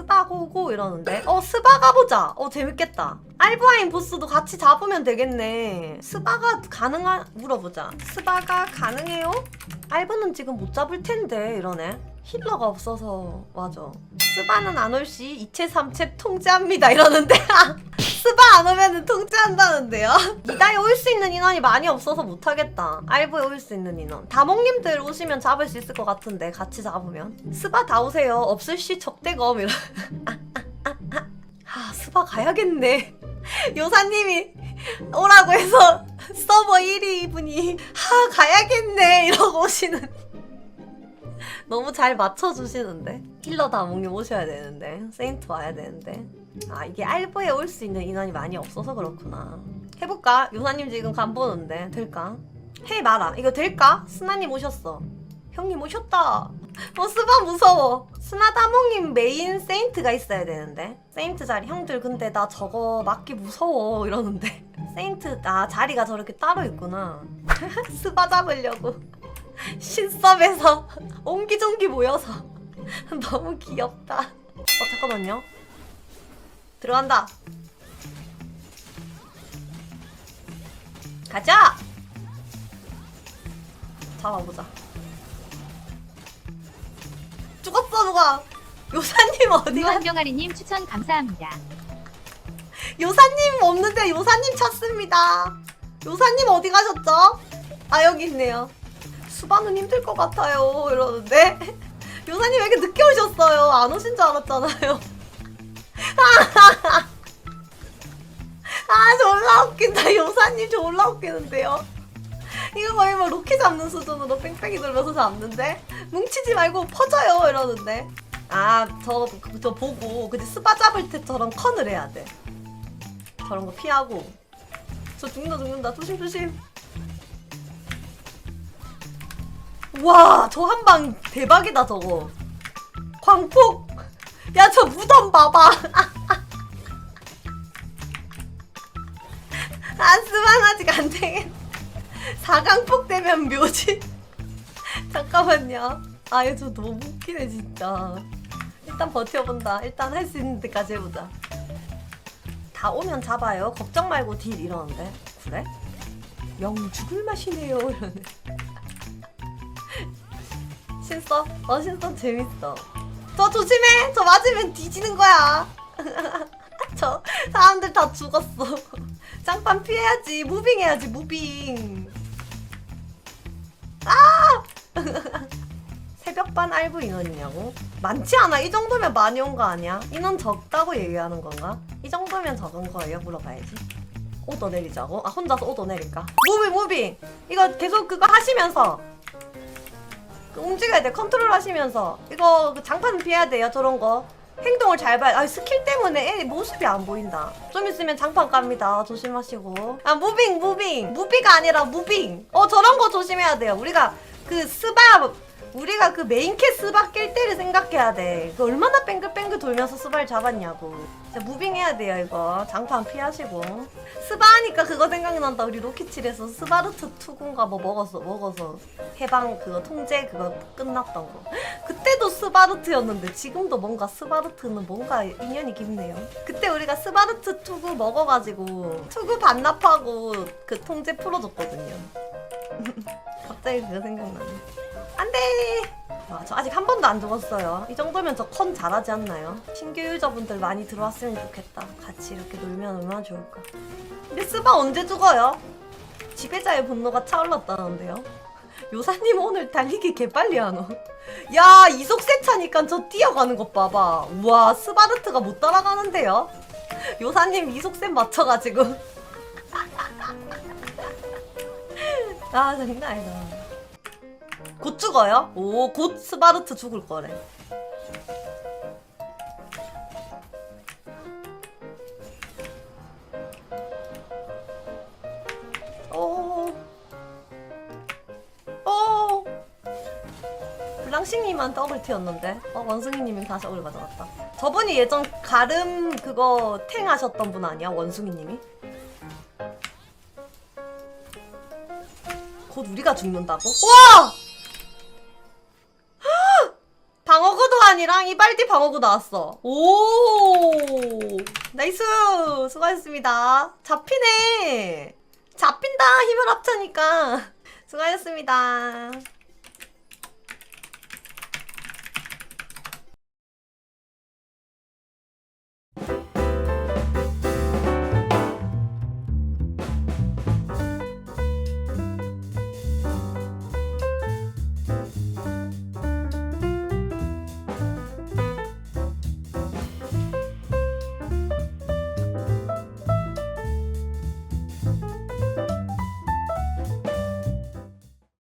스바 고고 이러는데. 어 스바 가보자. 어 재밌겠다. 알브아인 보스도 같이 잡으면 되겠네. 스바가 가능한 물어보자. 스바가 가능해요? 알브는 지금 못 잡을 텐데 이러네. 힐러가 없어서. 맞아. 스바는 안 올시 이체 삼체 통제합니다 이러는데 스바 안 오면은 통제한다는데요? 이다에 올 수 있는 인원이 많이 없어서 못하겠다. 알브에 올 수 있는 인원. 다몽님들 오시면 잡을 수 있을 것 같은데 같이 잡으면? 스바 다 오세요. 없을 시 적대검. 이러 아 스바 가야겠네. 요사님이 오라고 해서 서버 1위 분이 하 가야겠네. 이러고 오시는 너무 잘 맞춰주시는데? 힐러 다몽님 오셔야 되는데 세인트 와야 되는데. 아 이게 알보에 올 수 있는 인원이 많이 없어서 그렇구나. 해볼까? 요사님 지금 간 보는데 될까? 해 마라. 이거 될까? 스나님 오셨어. 형님 오셨다. 어 스바 무서워. 스나 다몽님 메인 세인트가 있어야 되는데. 세인트 자리 형들 근데 나 저거 맞기 무서워 이러는데. 세인트 아 자리가 저렇게 따로 있구나. 스바 잡으려고 신섭에서 옹기종기 모여서 너무 귀엽다 어 잠깐만요 들어간다 가자 잡아보자 죽었어 누가 요사님 어디가 유한병아리님 추천 감사합니다. 요사님 없는데 요사님 찾습니다. 요사님 어디 가셨죠? 아 여기 있네요. 수반은 힘들 것 같아요 이러는데 요사님 왜 이렇게 늦게 오셨어요? 안 오신 줄 알았잖아요. 아 졸라 웃긴다 요사님 졸라 웃기는데요. 이거 거의 뭐 로키 잡는 수준으로 뺑뺑이 돌면서 잡는데 뭉치지 말고 퍼져요 이러는데 아저 저 보고 그지 스파 잡을 때처럼 컨을 해야 돼. 저런 거 피하고 저 죽는다 죽는다 조심 조심 와 저 한 방 대박이다 저거 광폭 야 저 무덤 봐봐 안쓰만 아직 안 되겠 4강폭 되면 묘지 잠깐만요 아유 저 너무 웃기네 진짜 일단 버텨본다 일단 할 수 있는 데까지 해보자 다 오면 잡아요. 걱정 말고 딜 이러는데. 그래? 영 죽을 맛이네요. 이러네. 신서? 어, 신서 재밌어. 저 조심해! 저 맞으면 뒤지는 거야. 저 사람들 다 죽었어. 장판 피해야지. 무빙 해야지, 무빙. 아! 새벽반 알부 인원이냐고? 많지 않아. 이 정도면 많이 온 거 아니야? 인원 적다고 얘기하는 건가? 이 정도면 적은 거예요? 물어봐야지. 오더 내리자고? 아 혼자서 오더 내릴까? 무빙 무빙! 이거 계속 그거 하시면서 그 움직여야 돼. 컨트롤 하시면서 이거 그 장판 피해야 돼요. 저런 거. 행동을 잘 봐야 아 스킬 때문에 애 모습이 안 보인다. 좀 있으면 장판 깝니다. 조심하시고. 아 무빙 무빙 무비가 아니라 무빙. 어 저런 거 조심해야 돼요. 우리가 그 스바 우리가 그 메인 캐스 바뀔 때를 생각해야 돼. 그 얼마나 뺑글뺑글 돌면서 스바를 잡았냐고. 진짜 무빙 해야 돼요, 이거. 장판 피하시고. 스바 하니까 그거 생각난다. 우리 로키칠에서 스바르트 투군가 뭐 먹었어, 먹어서. 해방 그거 통제 그거 끝났던 거. 그때도 스바르트였는데 지금도 뭔가 스바르트는 뭔가 인연이 깊네요. 그때 우리가 스바르트 투구 먹어가지고 투구 반납하고 그 통제 풀어줬거든요. 갑자기 그거 생각나네. 안돼. 와, 저 아직 한 번도 안 죽었어요. 이 정도면 저 컨 잘하지 않나요? 신규 유저분들 많이 들어왔으면 좋겠다. 같이 이렇게 놀면 얼마나 좋을까. 근데 스바 언제 죽어요? 지배자의 분노가 차올랐다는데요. 요사님 오늘 달리기 개빨리 하노. 야 이속세 차니까 저 뛰어가는 것 봐봐. 우와 스바르트가 못 따라가는데요. 요사님 이속세 맞춰가지고. 아 장난 아니다. 곧 죽어요? 오, 곧 스바르트 죽을 거래. 오. 오. 블랑싱님만 더블 튀었는데. 어, 원숭이님이 다시 오를 가져갔다. 저분이 예전 가름 그거 탱 하셨던 분 아니야? 원숭이님이? 곧 우리가 죽는다고? 와! 아니고 방어구탄이랑 이발디 방어구 나왔어. 오, 나이스. 수고하셨습니다. 잡히네. 잡힌다. 힘을 합쳐니까. 수고하셨습니다.